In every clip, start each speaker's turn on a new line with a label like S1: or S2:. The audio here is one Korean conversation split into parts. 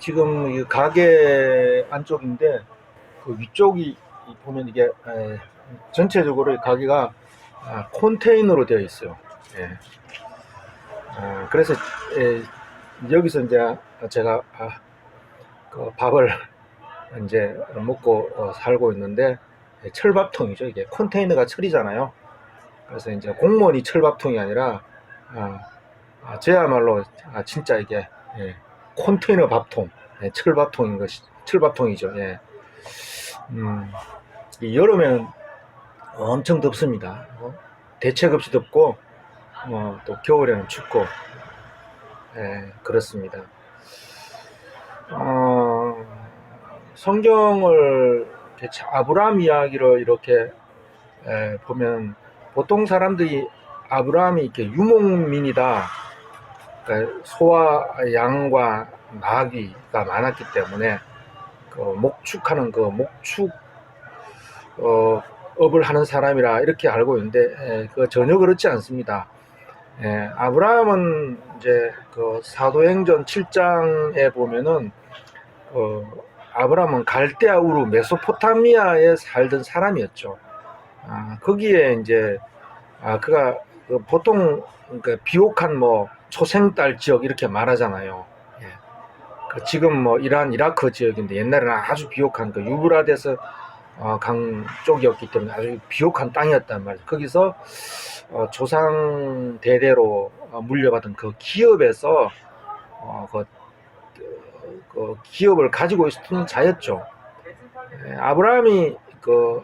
S1: 지금 이 가게 안쪽인데 그 위쪽이 보면 이게 에, 전체적으로 이 가게가 아, 컨테이너로 되어 있어요. 예. 아, 그래서 에, 여기서 이제 제가 아, 그 밥을 이제 먹고 어, 살고 있는데 예, 철밥통이죠. 이게 컨테이너가 철이잖아요. 그래서 이제 공무원이 철밥통이 아니라 아, 아, 저야말로 아, 진짜 이게 예, 컨테이너 밥통, 예, 철밥통인 것이 철밥통이죠. 예. 음, 이 여름에는 엄청 덥습니다. 어? 대책 없이 덥고 어, 또 겨울에는 춥고 예, 그렇습니다. 어, 성경을 아브라함 이야기를 이렇게 에, 보면 보통 사람들이 아브라함이 이렇게 유목민이다. 그러니까 소와 양과 나귀가 많았기 때문에 그 목축하는 그 목축 어, 업을 하는 사람이라 이렇게 알고 있는데 에, 그 전혀 그렇지 않습니다. 예, 아브라함은 이제 그 사도행전 7장에 보면은 어, 아브라함은 갈대아 우르 메소포타미아에 살던 사람이었죠. 아, 거기에 이제 아 그가 그 보통 그 비옥한 뭐 초생딸 지역 이렇게 말하잖아요. 예. 그 지금 뭐 이란 이라크 지역인데 옛날에는 아주 비옥한 그 유브라데스 어, 강 쪽이었기 때문에 아주 비옥한 땅이었단 말이죠. 거기서 어, 조상 대대로 어, 물려받은 그 기업에서 어, 그, 그, 그 기업을 가지고 있었던 자였죠. 예, 아브라함이 그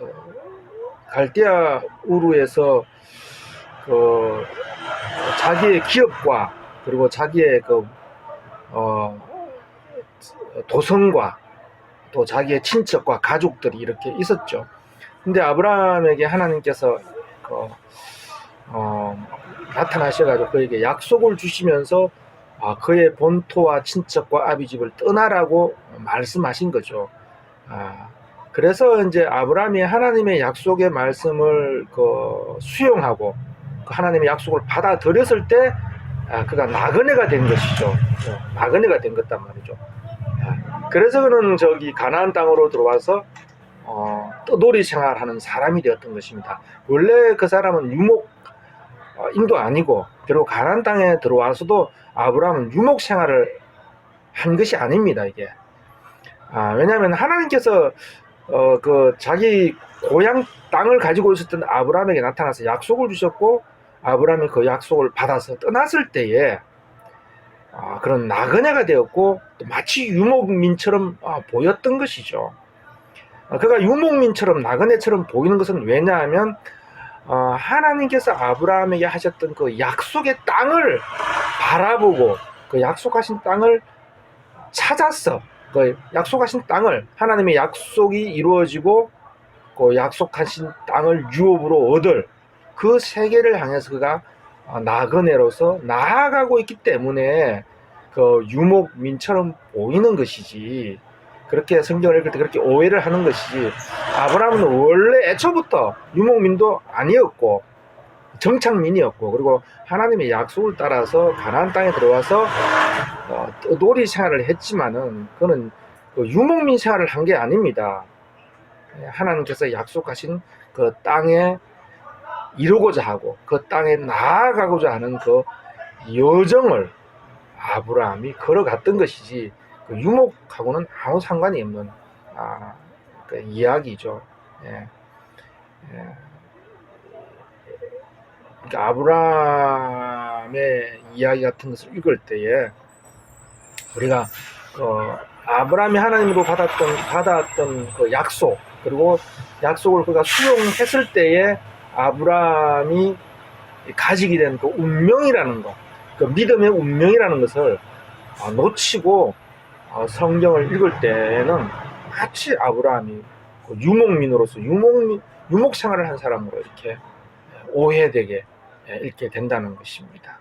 S1: 어, 갈대아 우르에서 그 자기의 기업과 그리고 자기의 그 어, 도성과 또 자기의 친척과 가족들이 이렇게 있었죠. 근데 아브라함에게 하나님께서 그, 어, 나타나셔가지고 그에게 약속을 주시면서 아, 그의 본토와 친척과 아비집을 떠나라고 말씀하신 거죠. 아, 그래서 이제 아브라함이 하나님의 약속의 말씀을 그 수용하고 그 하나님의 약속을 받아들였을 때 아, 그가 나그네가 된 것이죠. 어, 나그네가 된 것단 말이죠. 아, 그래서 그는 저기 가나안 땅으로 들어와서 어, 떠돌이 생활하는 사람이 되었던 것입니다. 원래 그 사람은 유목 어, 인도 아니고 그리고 가나안 땅에 들어와서도 아브라함은 유목 생활을 한 것이 아닙니다. 이게 아, 왜냐하면 하나님께서 어, 그 자기 고향 땅을 가지고 있었던 아브라함에게 나타나서 약속을 주셨고 아브라함이 그 약속을 받아서 떠났을 때에 아, 그런 나그네가 되었고 또 마치 유목민처럼 아, 보였던 것이죠. 아, 그가 유목민처럼 나그네처럼 보이는 것은 왜냐하면 어, 하나님께서 아브라함에게 하셨던 그 약속의 땅을 바라보고 그 약속하신 땅을 찾았어. 그 약속하신 땅을 하나님의 약속이 이루어지고 그 약속하신 땅을 유업으로 얻을 그 세계를 향해서 그가 어, 나그네로서 나아가고 있기 때문에 그 유목민처럼 보이는 것이지 그렇게 성경을 읽을 때 그렇게 오해를 하는 것이지 아브라함은 원래 애초부터 유목민도 아니었고 정착민이었고 그리고 하나님의 약속을 따라서 가나안 땅에 들어와서 어, 놀이 생활을 했지만은 그는 그 유목민 생활을 한 게 아닙니다. 예, 하나님께서 약속하신 그 땅에 이루고자 하고 그 땅에 나아가고자 하는 그 여정을 아브라함이 걸어갔던 것이지 그 유목하고는 아무 상관이 없는 아, 그 이야기죠. 예. 예. 그러니까 아브라함의 이야기 같은 것을 읽을 때에 우리가 그 아브라함이 하나님으로 받았던 받았던 그 약속 그리고 약속을 그가 수용했을 때에 아브라함이 가지게 된 그 운명이라는 것, 그 믿음의 운명이라는 것을 어, 놓치고 어, 성경을 읽을 때는 마치 아브라함이 그 유목민으로서 유목 유목 생활을 한 사람으로 이렇게 오해되게 읽게 된다는 것입니다.